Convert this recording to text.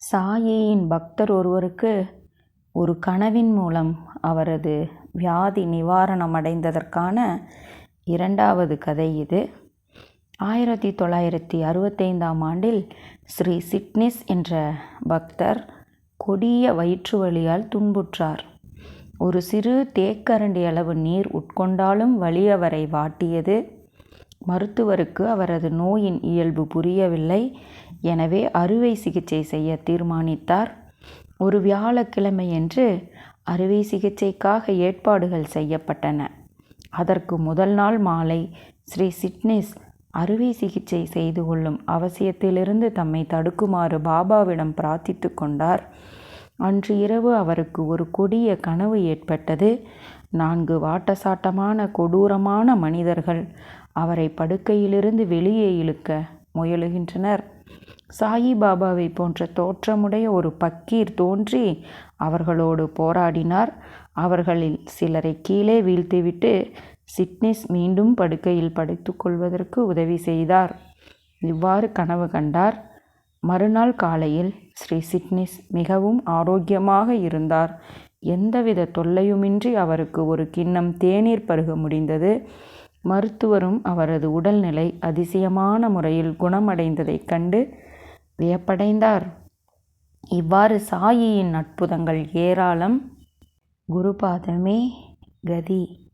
சாயியின் பக்தர் ஒருவருக்கு ஒரு கனவின் மூலம் அவரது வியாதி நிவாரணம் அடைந்ததற்கான இரண்டாவது கதை இது. ஆயிரத்தி தொள்ளாயிரத்தி அறுபத்தைந்தாம் ஆண்டில் ஸ்ரீ சிட்னிஸ் என்ற பக்தர் கொடிய வயிற்று வலியால் துன்புற்றார். ஒரு சிறு தேக்கரண்டி அளவு நீர் உட்கொண்டாலும் வலி அவரை வாட்டியது. மருத்துவருக்கு அவரது நோயின் இயல்பு புரியவில்லை. எனவே அறுவை சிகிச்சை செய்ய தீர்மானித்தார். ஒரு வியாழக்கிழமையன்று அறுவை சிகிச்சைக்காக ஏற்பாடுகள் செய்யப்பட்டன. அதற்கு முதல் நாள் மாலை ஸ்ரீ சிட்னிஸ் அறுவை சிகிச்சை செய்து கொள்ளும் அவசியத்திலிருந்து தம்மை தடுக்குமாறு பாபாவிடம் பிரார்த்தித்து கொண்டார். அன்று இரவு அவருக்கு ஒரு கொடிய கனவு ஏற்பட்டது. நான்கு வாட்டசாட்டமான கொடூரமான மனிதர்கள் அவரை படுக்கையிலிருந்து வெளியே இழுக்க முயலுகின்றனர். சாயிபாபாவை போன்ற தோற்றமுடைய ஒரு பக்கீர் தோன்றி அவர்களோடு போராடினார். அவர்களில் சிலரை கீழே வீழ்த்திவிட்டு சிட்னிஸ் மீண்டும் படுக்கையில் படுத்துக் கொள்வதற்கு உதவி செய்தார். இவ்வாறு கனவு கண்டார். மறுநாள் காலையில் ஸ்ரீ சிட்னிஸ் மிகவும் ஆரோக்கியமாக இருந்தார். எந்தவித தொல்லையுமின்றி அவருக்கு ஒரு கிண்ணம் தேநீர் பருக முடிந்தது. மருத்துவரும் அவரது உடல்நிலை அதிசயமான முறையில் குணமடைந்ததைக் கண்டு வியப்படைந்தார். இவ்வாறு சாயியின் அற்புதங்கள் ஏராளம். குருபாதமே கதி.